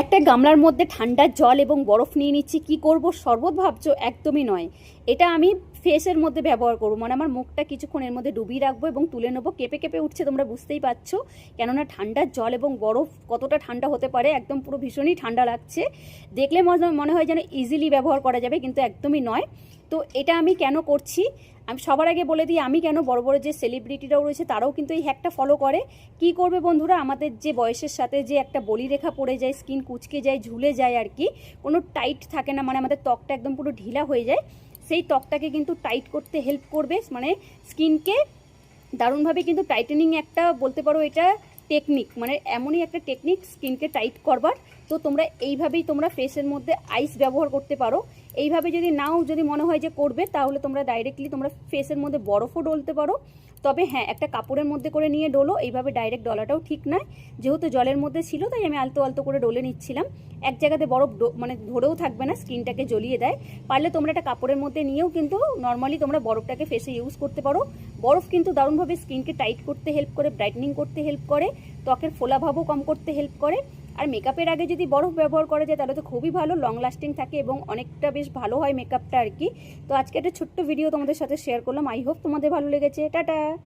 একটা গামলার মধ্যে ঠান্ডা জল এবং বরফ নিয়ে নিচ্ছি, কি করব? শরবত ভাবছ? একদমই নয়। এটা আমি ফেসের মধ্যে ব্যবহার করব। মানে আমার মুখটা কিছুক্ষণ এর মধ্যে ডুবিয়ে রাখব এবং তুলে নেব। কেঁপে কেঁপে উঠছে, তোমরা বুঝতেই পারছ। কেননা ঠান্ডার জল এবং বরফ কতটা ঠান্ডা হতে পারে, একদম পুরো ভীষণই ঠান্ডা লাগছে। দেখলে মনে হয় যেন ইজিলি ব্যবহার করা যাবে, কিন্তু একদমই নয়। তো এটা আমি কেন করছি? আমি সবার আগে বলে দিই, আমি কেন বড় বড় যে সেলিব্রিটিরাও রয়েছে তারাও কিন্তু এই হ্যাকটা ফলো করে। কি করবে বন্ধুরা? আমাদের যে বয়সের সাথে যে একটা বলিরেখা পড়ে যায় স্কিন কুচকে যায়, ঝুলে যায় আর কি, কোনো টাইট থাকে না মানে আমাদের ত্বকটা একদম পুরো ঢিলা হয়ে যায়, সেই ত্বকটাকে কিন্তু টাইট করতে হেল্প করবে। মানে স্কিনকে দারুণভাবে কিন্তু টাইটেনিং একটা বলতে পারো এটা টেকনিক মানে এমনই একটা টেকনিক স্কিনকে টাইট করবার। তো তোমরা এইভাবেই তোমরা ফেসের মধ্যে আইস ব্যবহার করতে পারো। এইভাবে যদি নাও যদি মনে হয় যে করবে, তাহলে তোমরা ডাইরেক্টলি তোমরা ফেসের মধ্যে বরফও ডলতে পারো। তবে হ্যাঁ একটা কাপড়ের মধ্যে করে নিয়ে ডোলো, এইভাবে ডাইরেক্ট ডলাটাও ঠিক নয়। যেহেতু জলের মধ্যে ছিল, তাই আমি আলতো আলতো করে ডলে নিচ্ছিলাম। এক জায়গাতে বরফ মানে ধরেও থাকবে না, স্কিনটাকে জ্বলিয়ে দেয়। পারলে তোমরা একটা কাপড়ের মধ্যে নিয়েও কিন্তু নর্মালি তোমরা বরফটাকে ফেসে ইউজ করতে পারো। বরফ কিন্তু দারুণভাবে স্কিনকে টাইট করতে হেল্প করে ব্রাইটনিং করতে হেল্প করে, ত্বকের ফোলাভাবও কম করতে হেল্প করে। আর মেকআপের আগে যদি বরফ ব্যবহার করা যায়, তাহলে তো খুবই ভালো লং লাস্টিং থাকে এবং অনেকটা বেশ ভালো হয় মেকআপটা আর কি। তো আজকে একটা ছোট্ট ভিডিও তোমাদের সাথে শেয়ার করলাম আই হোপ তোমাদের ভালো লেগেছে। টাটা!